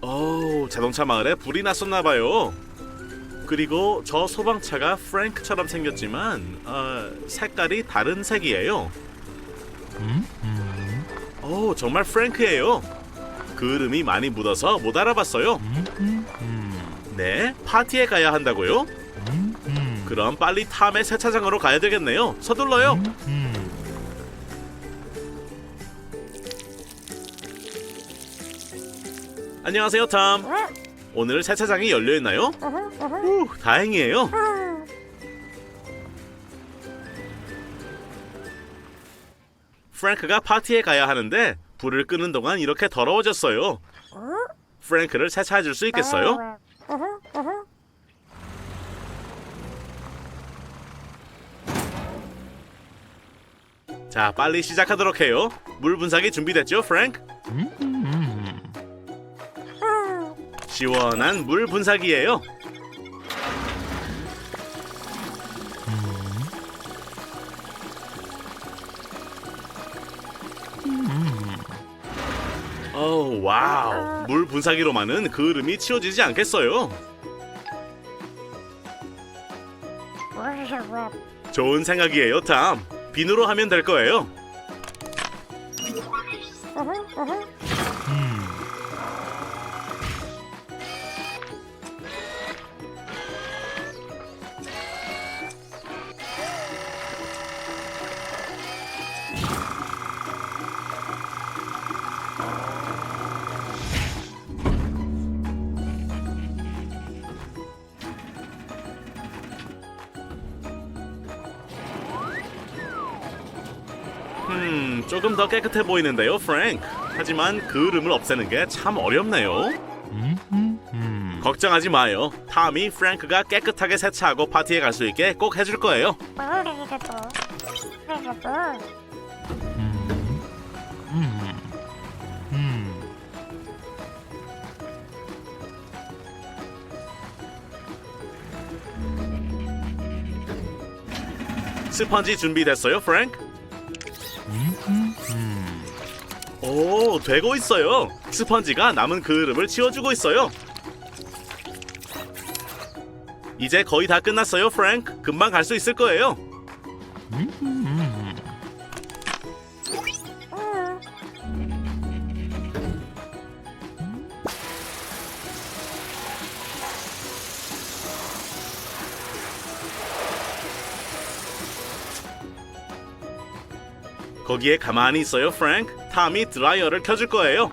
오, 자동차 마을에 불이 났었나 봐요. 그리고 저 소방차가 프랭크처럼 생겼지만 어, 색깔이 다른 색이에요. 오, 정말 프랭크예요. 그름이 많이 묻어서 못 알아봤어요. 네, 파티에 가야 한다고요? 그럼 빨리 탐의 세차장으로 가야 되겠네요. 서둘러요. 안녕하세요, 탐. 오늘 세차장이 열려 있나요? 후, 다행이에요. 프랭크가 파티에 가야 하는데 불을 끄는 동안 이렇게 더러워졌어요. 프랭크를 세차해 줄 수 있겠어요? 자, 빨리 시작하도록 해요. 물 분사기 준비됐죠, 프랭크? 시원한 물 분사기예요. 어, 와우. 물 분사기로만은 그름이 치워지지 않겠어요. 좋은 생각이에요, 탐. 비누로 하면 될 거예요. 음, 조금 더 깨끗해 보이는데요, 프랭크. 하지만 그름을 없애는 게 참 어렵네요. 걱정하지 마요. 탐이 프랭크가 깨끗하게 세차하고 파티에 갈 수 있게 꼭 해줄 거예요. 스펀지 준비됐어요, 프랭크? 오, 되고 있어요. 스펀지가 남은 그름을 치워주고 있어요. 이제 거의 다 끝났어요, 프랭크. 금방 갈 수 있을 거예요. 거기에 가만히 있어요, 프랭크. 탐이 드라이어를 켜줄 거예요.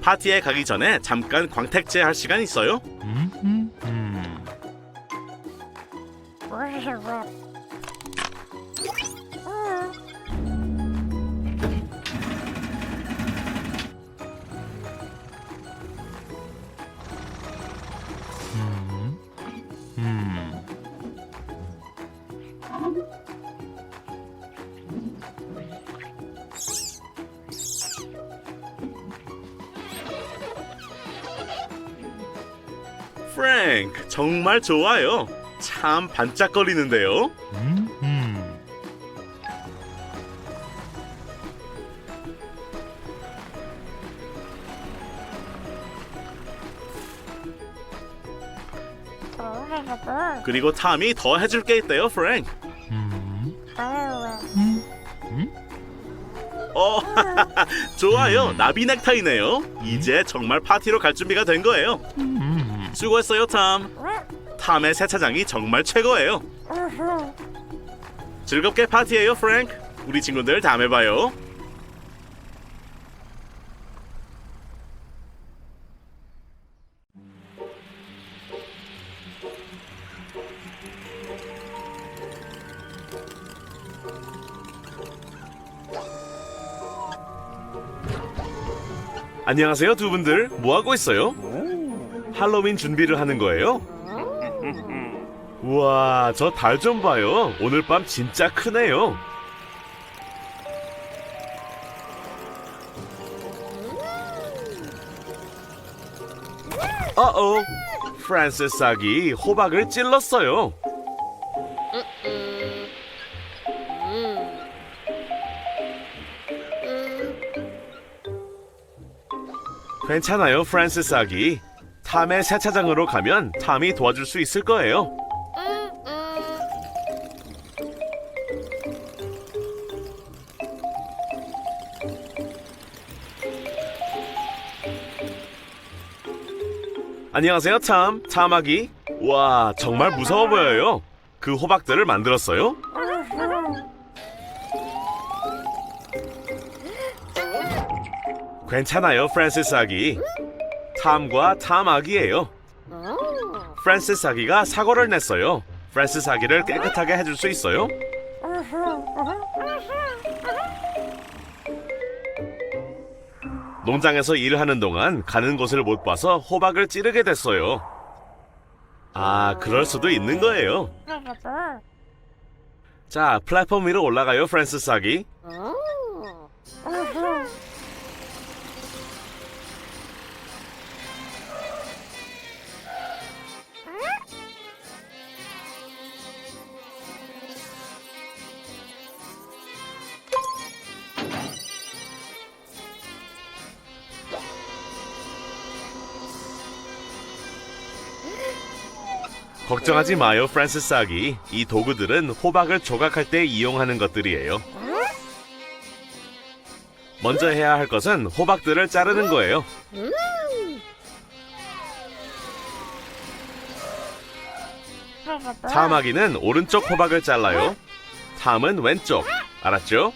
파티에 가기 전에 잠깐 광택제 할 시간 있어요? 프랭크, 정말 좋아요. 참 반짝거리는데요. 그리고 탐이 더 해줄 게 있대요, 프랭크. 어, 좋아요. 나비 넥타이네요. 이제 정말 파티로 갈 준비가 된 거예요. 수고했어요, 탐. 탐의 세차장이 정말 최고예요. 즐겁게 파티해요, 프랭크. 우리 친구들 다음에 봐요. 안녕하세요, 두 분들. 뭐 하고 있어요? 할로윈 준비를 하는 거예요? 우와, 저 달 좀 봐요. 오늘 밤 진짜 크네요. 어어, 프란시스 아기 호박을 찔렀어요. 괜찮아요, 프란시스 아기. 탐의 세차장으로 가면 탐이 도와줄 수 있을 거예요. 안녕하세요, 탐. 탐아기. 와, 정말 무서워 보여요. 그 호박들을 만들었어요? 괜찮아요, 프란시스 아기. 탐과 탐 아기예요. 프란시스 아기가 사고를 냈어요. 프란시스 아기를 깨끗하게 해줄 수 있어요? 농장에서 일을 하는 동안 가는 곳을 못 봐서 호박을 찌르게 됐어요. 아, 그럴 수도 있는 거예요. 자, 플랫폼 위로 올라가요, 프란시스 아기. 걱정하지 마요, 프란시스 아기. 이 도구들은 호박을 조각할 때 이용하는 것들이에요. 먼저 해야 할 것은 호박들을 자르는 거예요. 탐아기는 오른쪽 호박을 잘라요. 탐은 왼쪽. 알았죠?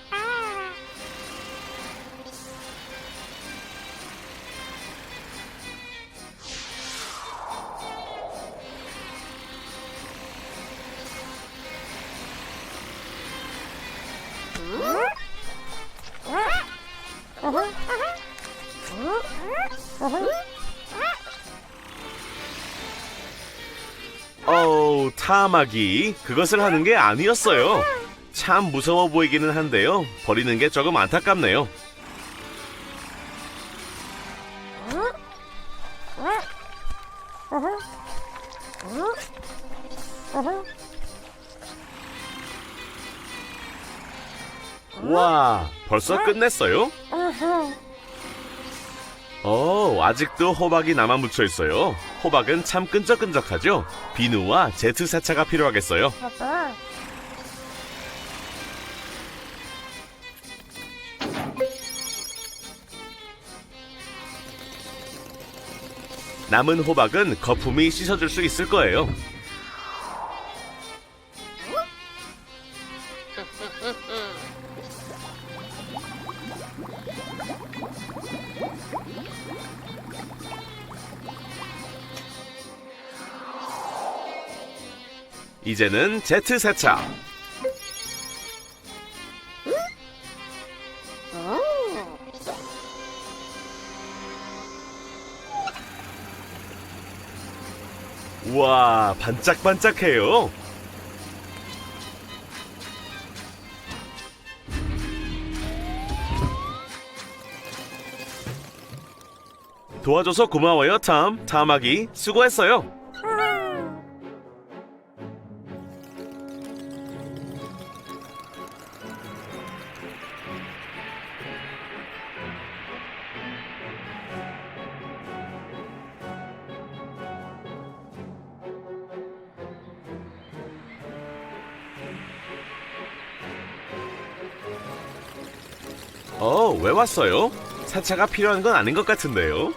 어우, 탐아기. 그것을 하는 게 아니었어요. 참 무서워 보이기는 한데요. 버리는 게 조금 안타깝네요. 와, 벌써 끝냈어요? 어, 아직도 호박이 남아 묻혀 있어요. 호박은 참 끈적끈적하죠? 비누와 제트 세차가 필요하겠어요. 남은 호박은 거품이 씻어줄 수 있을 거예요. 이제는 제트 세차. 우와, 반짝반짝해요. 도와줘서 고마워요, 탐. 탐하기 수고했어요. 어, 왜 왔어요? 세차가 필요한 건 아닌 것 같은데요.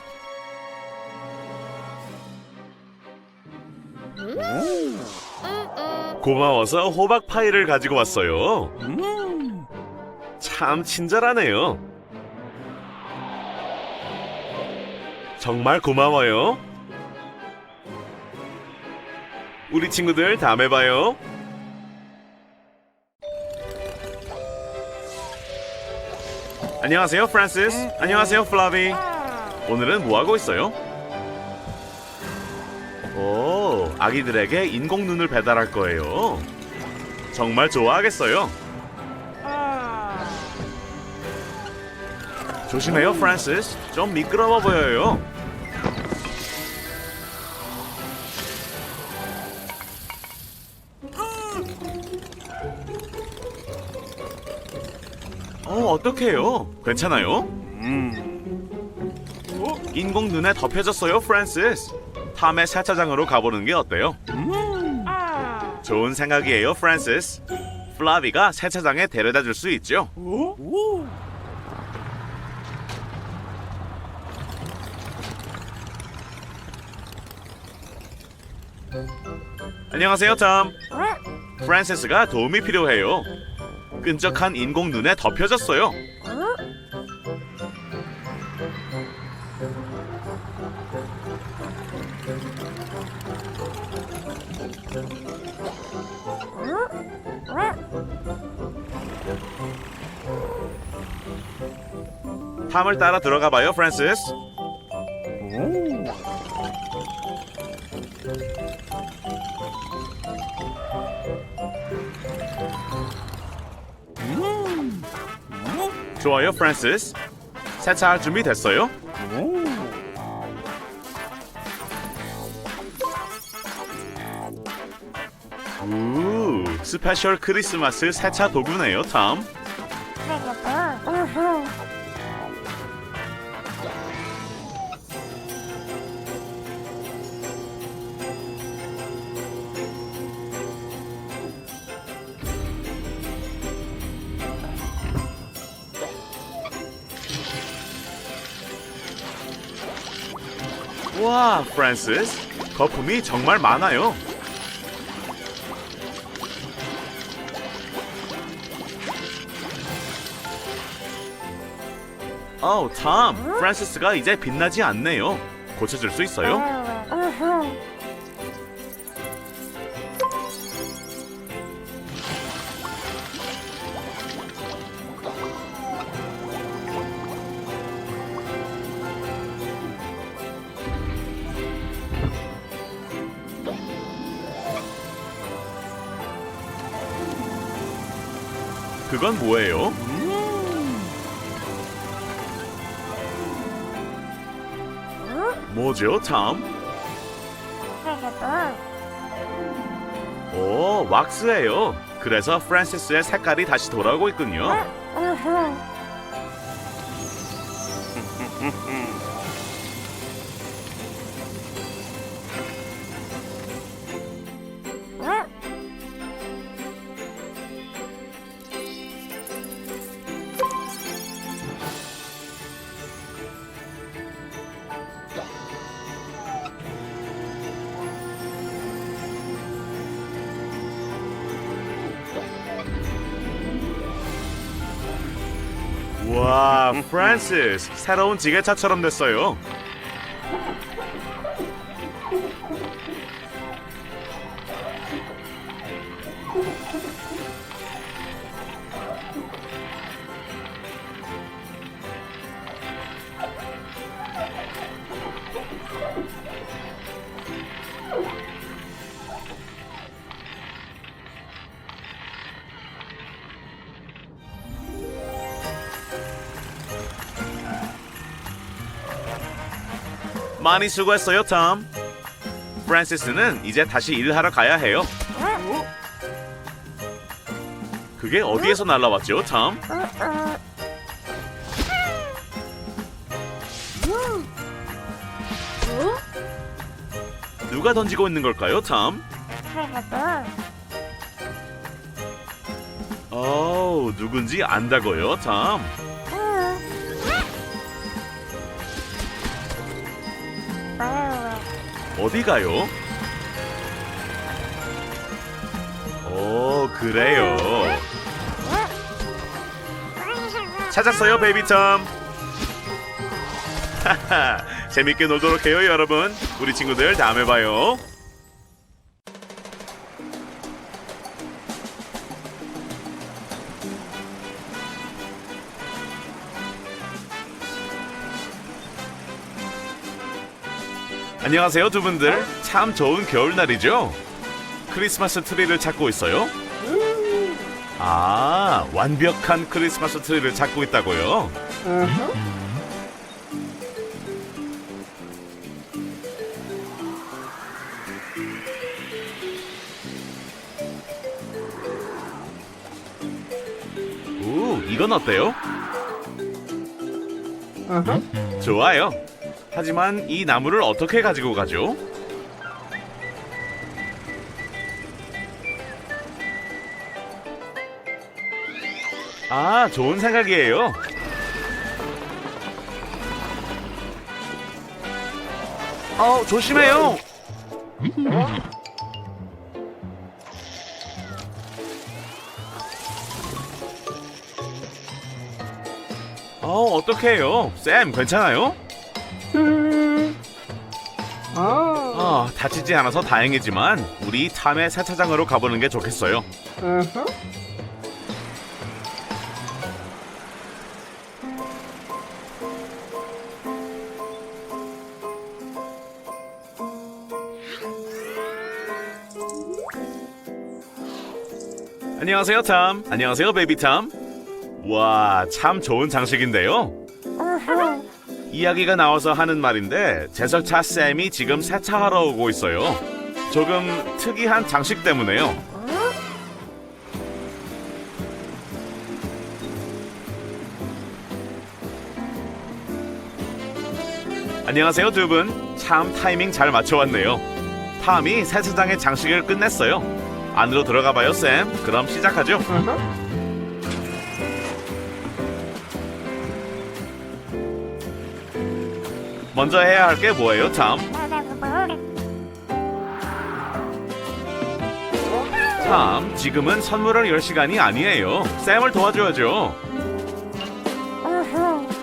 고마워서 호박 파이를 가지고 왔어요. 음, 참 친절하네요. 정말 고마워요. 우리 친구들 다음에 봐요. 안녕하세요, 프란시스. 안녕하세요, 플라비. 오늘은 뭐 하고 있어요? 오, 아기들에게 인공 눈을 배달할 거예요. 정말 좋아하겠어요. 조심해요, 프란시스. 좀 미끄러워 보여요. 어, 어떡해요? 괜찮아요? 인공 눈에 덮여졌어요, 프란시스. 탐의 세차장으로 가보는 게 어때요? 좋은 생각이에요, 프란시스. 플라비가 세차장에 데려다 줄 수 있죠. 안녕하세요, 탐. 프란시스가 도움이 필요해요. 끈적한 인공 눈에 덮여졌어요. 탐을 따라 들어가 봐요, 프란시스. 좋아요, 프란시스. 세차할 준비 됐어요? 우, 스페셜 크리스마스 세차 도구네요, 탐. 와, 프란시스. 거품이 정말 많아요. 어우, 탐. 프란시스가 이제 빛나지 않네요. 고쳐줄 수 있어요? 그건 뭐예요? 뭐죠, 탐? 오, 왁스예요. 그래서 프란시스의 색깔이 다시 돌아오고 있군요. 프란시스, 새로운 지게차처럼 됐어요. 많이 수고했어요, 톰. 프란시스는 이제 다시 일하러 가야 해요. 그게 어디에서 날라왔죠, 톰? 누가 던지고 있는 걸까요, 톰? 어우, 누군지 안다고요, 톰? 어디 가요? 오, 그래요. 찾았어요, 베이비 톰. 하하, 재밌게 놀도록 해요, 여러분. 우리 친구들 다음에 봐요. 안녕하세요, 두 분들. 참 좋은 겨울날이죠? 크리스마스 트리를 찾고 있어요? 아, 완벽한 크리스마스 트리를 찾고 있다고요? 오, 이거 이건 어때요? 좋아요. 하지만 이 나무를 어떻게 가지고 가죠? 아, 좋은 생각이에요. 어, 조심해요. 어, 어떡해요? 쌤, 괜찮아요? 다치지 않아서 다행이지만 우리 탐의 세차장으로 가보는 게 좋겠어요. 안녕하세요, 탐. 안녕하세요, 베이비 탐. 와, 참 좋은 장식인데요. 이야기가 나와서 하는 말인데 제설차 쌤이 지금 세차하러 오고 있어요. 조금 특이한 장식 때문에요. 안녕하세요 두 분. 참 타이밍 잘 맞춰왔네요. 탐이 세차장의 장식을 끝냈어요. 안으로 들어가 봐요 쌤. 그럼 시작하죠. 먼저 해야 할 게 뭐예요 탐? 참, 지금은 선물을 열 시간이 아니에요. 쌤을 도와줘야죠.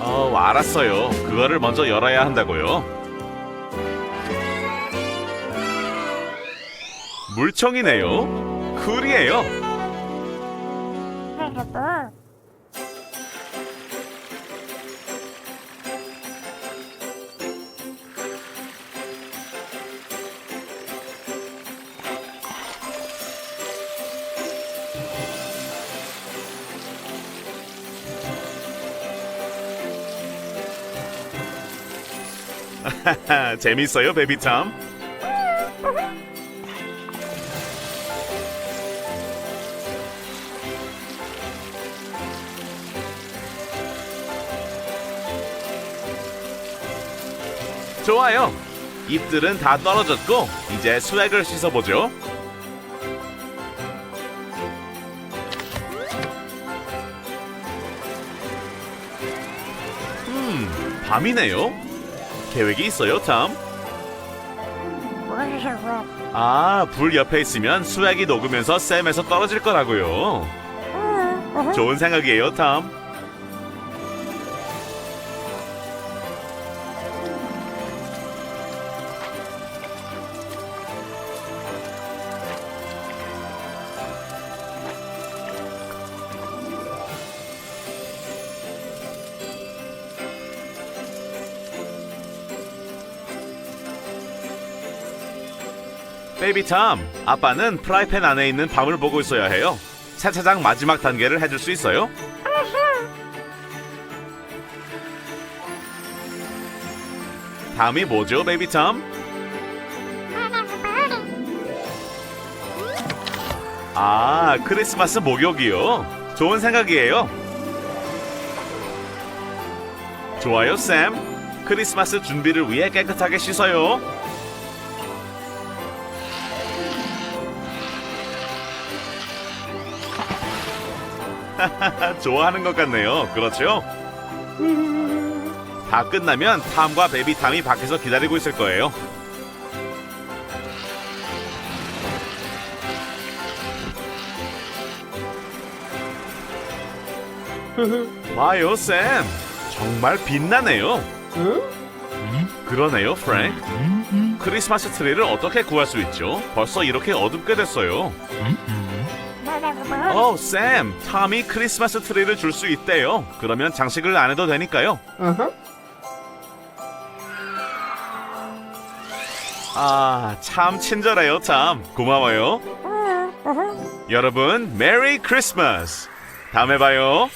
어, 알았어요. 그거를 먼저 열어야 한다고요. 물총이네요. 쿨이에요. 재밌어요, 베비탐. 좋아요. 잎들은 다 떨어졌고 이제 수액을 씻어보죠. 음, 밤이네요. 계획이 있어요, 탐? 아, 불 옆에 있으면 수액이 녹으면서 쌤에서 떨어질 거라고요. 좋은 생각이에요, 탐. 베이비 탐, 아빠는 프라이팬 안에 있는 밤을 보고 있어야 해요. 세차장 마지막 단계를 해줄 수 있어요? 다음이 뭐죠, 베이비 탐? 아, 크리스마스 목욕이요. 좋은 생각이에요. 좋아요, 쌤. 크리스마스 준비를 위해 깨끗하게 씻어요. 좋아하는 것 같네요. 그렇죠? 다 끝나면 탐과 베비 탐이 밖에서 기다리고 있을 거예요. 봐요, 쌤. 정말 빛나네요. 그러네요, 프랭크. 크리스마스 트리를 어떻게 구할 수 있죠? 벌써 이렇게 어둡게 됐어요. 어, 쌤, 탐이 크리스마스 트리를 줄 수 있대요. 그러면 장식을 안 해도 되니까요. 아, 참 친절해요, 참. 고마워요. 여러분, 메리 크리스마스. 다음에 봐요.